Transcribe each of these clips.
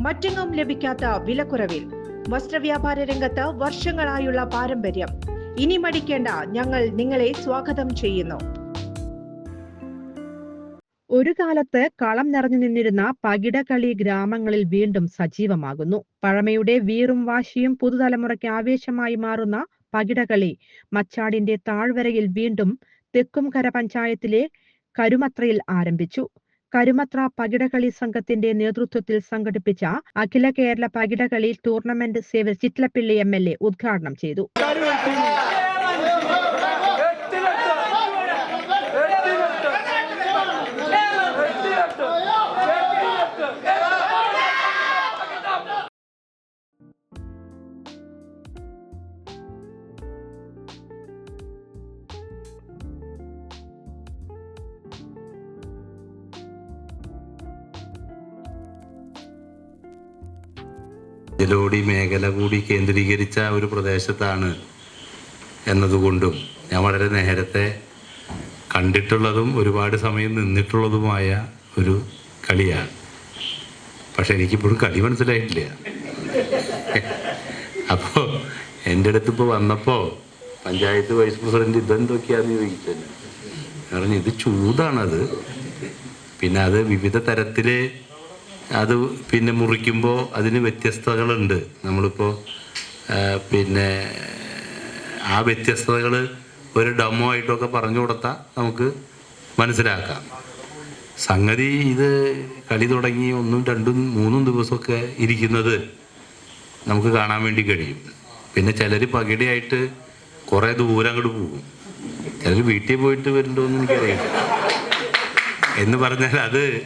മറ്റെങ്ങും ലഭിക്കാത്ത വിലക്കുറവിൽ. വസ്ത്രവ്യാപാര രംഗത്ത് വർഷങ്ങളായുള്ള പാരമ്പര്യം. ഇനി മടിക്കേണ്ട ഞങ്ങൾ നിങ്ങളെ സ്വാഗതം ചെയ്യുന്നു. ഒരു കാലത്ത് കളം നിറഞ്ഞു നിന്നിരുന്ന പകിടകളി ഗ്രാമങ്ങളിൽ വീണ്ടും സജീവമാകുന്നു. പഴമയുടെ വീറും വാശിയും പുതുതലമുറയ്ക്ക് ആവേശമായി മാറുന്ന പകിടകളി മച്ചാടിന്റെ താഴ്വരയിൽ വീണ്ടും തെക്കുംകര പഞ്ചായത്തിലെ കരുമത്രയിൽ ആരംഭിച്ചു. കരുമത്ര പകിടകളി സംഘത്തിന്റെ നേതൃത്വത്തിൽ സംഘടിപ്പിച്ച അഖില കേരള പകിടകളി ടൂർണമെന്റ് സേവ ചിറ്റ്ലപ്പിള്ളി എം എൽ എ ഉദ്ഘാടനം ചെയ്തു. ജലോടി മേഖല കൂടി കേന്ദ്രീകരിച്ച ഒരു പ്രദേശത്താണ് എന്നതുകൊണ്ടും ഞാൻ വളരെ നേരത്തെ കണ്ടിട്ടുള്ളതും ഒരുപാട് സമയം നിന്നിട്ടുള്ളതുമായ ഒരു കളിയാണ്. പക്ഷെ എനിക്കിപ്പോഴും കളി മനസ്സിലായിട്ടില്ല. അപ്പോൾ എന്റെ അടുത്ത് ഇപ്പോൾ വന്നപ്പോൾ പഞ്ചായത്ത് വൈസ് പ്രസിഡന്റ് ഇതെന്തൊക്കെയാന്ന് ചോദിച്ചത് കാരണം ഇത് ചൂടാണത്. പിന്നെ അത് വിവിധ തരത്തിൽ അത് പിന്നെ മുറിക്കുമ്പോൾ അതിന് വ്യത്യസ്തതകളുണ്ട്. നമ്മളിപ്പോൾ പിന്നെ ആ വ്യത്യസ്തതകൾ ഒരു ഡമോ ആയിട്ടൊക്കെ പറഞ്ഞു കൊടുത്താൽ നമുക്ക് മനസ്സിലാക്കാം. സംഗതി ഇത് കളി തുടങ്ങി ഒന്നും രണ്ടും മൂന്നും ദിവസമൊക്കെ ഇരിക്കുന്നത് നമുക്ക് കാണാൻ വേണ്ടി കഴിയും. പിന്നെ ചിലർ പകിടയായിട്ട് കുറേ ദൂരം അങ്ങോട്ട് പോകും. ചിലർ വീട്ടിൽ പോയിട്ട് വരുന്നുണ്ടോ എന്ന് എനിക്കറിയില്ല. എന്ന് പറഞ്ഞാൽ അത്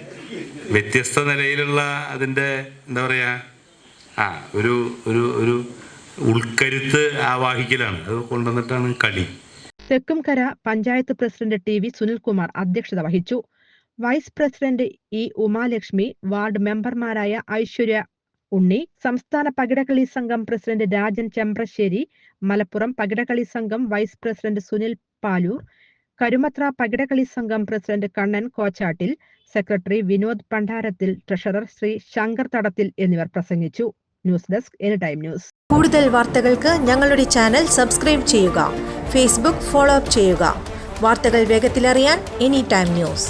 വ്യത്യസ്ത നിലയിലുള്ള അതിന്റെ എന്താ പറയുക ആ ഒരു ഒരു ഒരു ഉൾക്കരുത്ത് ആവാഹിക്കലാണ് അത് കൊണ്ടുവന്നിട്ടാണ് കളി. Thekkumkara panchayat president T V Sunilkumar അധ്യക്ഷത വഹിച്ചു. Vice president E Umalakshmi ward മെമ്പർമാരായ ഐശ്വര്യ ഉണ്ണി സംസ്ഥാന പകിടകളി സംഘം പ്രസിഡന്റ് രാജൻ ചെമ്പ്രശ്ശേരി മലപ്പുറം പകിടകളി സംഘം വൈസ് പ്രസിഡന്റ് സുനിൽ പാലൂർ കരുമത്ര പകിടകളി സംഘം president Kannan Kochattil secretary Vinod Pandarathil treasurer Sree Shankar Thadathil എന്നിവർ പ്രസംഗിച്ചു. News desk any time news. കൂടുതൽ വാർത്തകൾക്ക് ഞങ്ങളുടെ ചാനൽ സബ്സ്ക്രൈബ് ചെയ്യുക ഫേസ്ബുക്ക് ഫോളോ അപ്പ് ചെയ്യുക. വാർത്തകൾ വേഗത്തിലറിയാൻ എനി ടൈം ന്യൂസ്.